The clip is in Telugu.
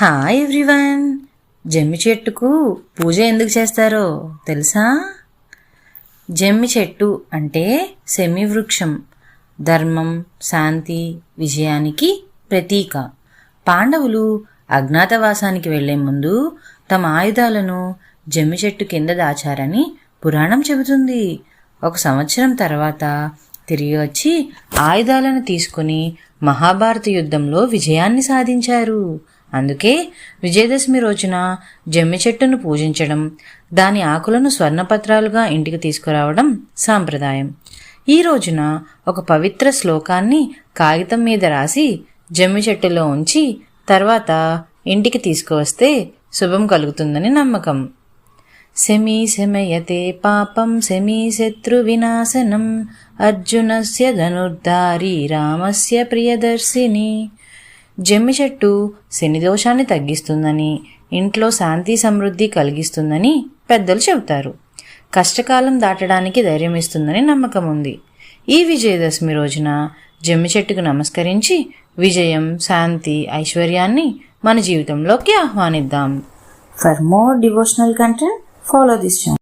Hi everyone. జమ్మి చెట్టుకు పూజ ఎందుకు చేస్తారో తెలుసా? జమ్మి చెట్టు అంటే సెమి వృక్షం ధర్మం శాంతి విజయానికి ప్రతీక. పాండవులు అజ్ఞాతవాసానికి వెళ్ళే ముందు తమ ఆయుధాలను జమ్మి చెట్టు కింద దాచారని పురాణం చెబుతుంది. ఒక సంవత్సరం తర్వాత తిరిగి వచ్చి ఆయుధాలను తీసుకుని మహాభారత యుద్ధంలో విజయాన్ని సాధించారు. అందుకే విజయదశమి రోజున జమ్మి చెట్టును పూజించడం దాని ఆకులను స్వర్ణపత్రాలుగా ఇంటికి తీసుకురావడం సాంప్రదాయం. ఈ రోజున ఒక పవిత్ర శ్లోకాన్ని కాగితం మీద రాసి జమ్మి చెట్టులో ఉంచి తర్వాత ఇంటికి తీసుకువస్తే శుభం కలుగుతుందని నమ్మకం. శమీ శమయతే పాపం శమీ శత్రు వినాశనం. అర్జునస్య ధనుర్ధారి రామస్య ప్రియదర్శిని. జమ్మి చెట్టు శని దోషాన్ని తగ్గిస్తుందని ఇంట్లో శాంతి సమృద్ధి కలిగిస్తుందని పెద్దలు చెబుతారు. కష్టకాలం దాటడానికి ధైర్యం ఇస్తుందని నమ్మకం ఉంది. ఈ విజయదశమి రోజున జమ్మి చెట్టుకు నమస్కరించి విజయం శాంతి ఐశ్వర్యాన్ని మన జీవితంలోకి ఆహ్వానిద్దాం. For more devotional content follow this channel